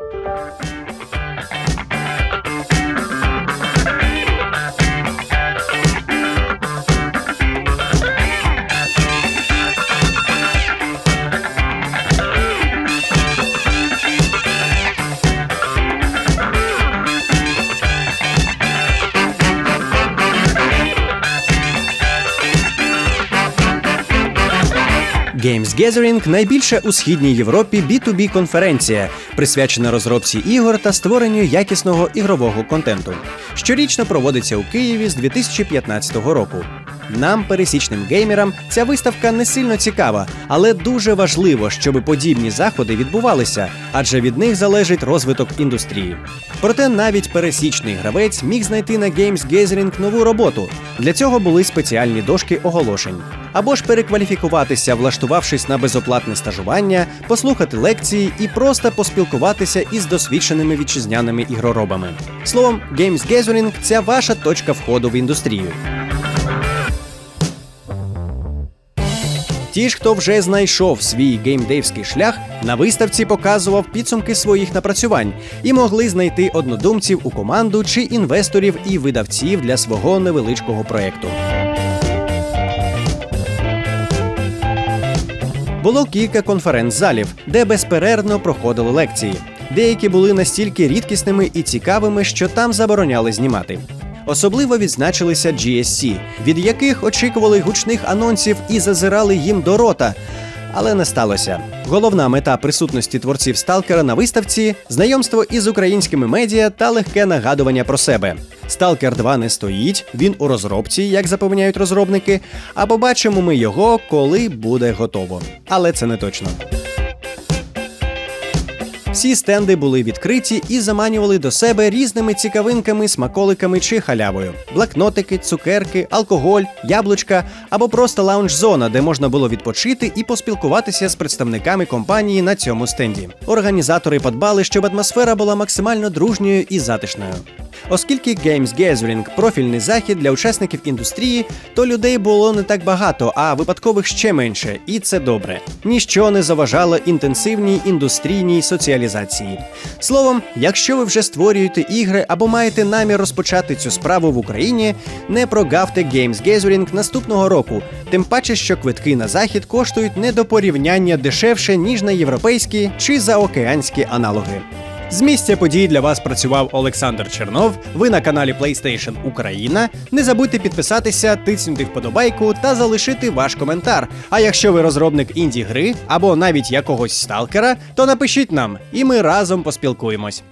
Thank you Games Gathering – найбільша у східній Європі B2B конференція, присвячена розробці ігор та створенню якісного ігрового контенту. Щорічно проводиться у Києві з 2015 року. Нам, пересічним геймерам, ця виставка не сильно цікава, але дуже важливо, щоб подібні заходи відбувалися, адже від них залежить розвиток індустрії. Проте навіть пересічний гравець міг знайти на Games Gathering нову роботу. Для цього були спеціальні дошки оголошень. Або ж перекваліфікуватися, влаштувавшись на безоплатне стажування, послухати лекції і просто поспілкуватися із досвідченими вітчизняними ігроробами. Словом, Games Gathering – це ваша точка входу в індустрію. Ті ж, хто вже знайшов свій геймдейвський шлях, на виставці показував підсумки своїх напрацювань і могли знайти однодумців у команду чи інвесторів і видавців для свого невеличкого проєкту. Було кілька конференц-залів, де безперервно проходили лекції. Деякі були настільки рідкісними і цікавими, що там забороняли знімати. Особливо відзначилися GSC, від яких очікували гучних анонсів і зазирали їм до рота. Але не сталося. Головна мета присутності творців Сталкера на виставці знайомство із українськими медіа та легке нагадування про себе. Сталкер 2 не стоїть, він у розробці, як запевняють розробники. А побачимо ми його, коли буде готово. Але це не точно. Всі стенди були відкриті і заманювали до себе різними цікавинками, смаколиками чи халявою: блокнотики, цукерки, алкоголь, яблучка або просто лаунж-зона, де можна було відпочити і поспілкуватися з представниками компанії на цьому стенді. Організатори подбали, щоб атмосфера була максимально дружньою і затишною. Оскільки Games Gathering – профільний захід для учасників індустрії, то людей було не так багато, а випадкових ще менше, і це добре. Ніщо не заважало інтенсивній індустрійній соціалізації. Словом, якщо ви вже створюєте ігри або маєте намір розпочати цю справу в Україні, не прогавте Games Gathering наступного року, тим паче, що квитки на захід коштують не до порівняння дешевше ніж на європейські чи заокеанські аналоги. З місця подій для вас працював Олександр Чернов. Ви на каналі PlayStation Україна. Не забудьте підписатися, тиснути вподобайку та залишити ваш коментар. А якщо ви розробник інді гри або навіть якогось сталкера, то напишіть нам, і ми разом поспілкуємось.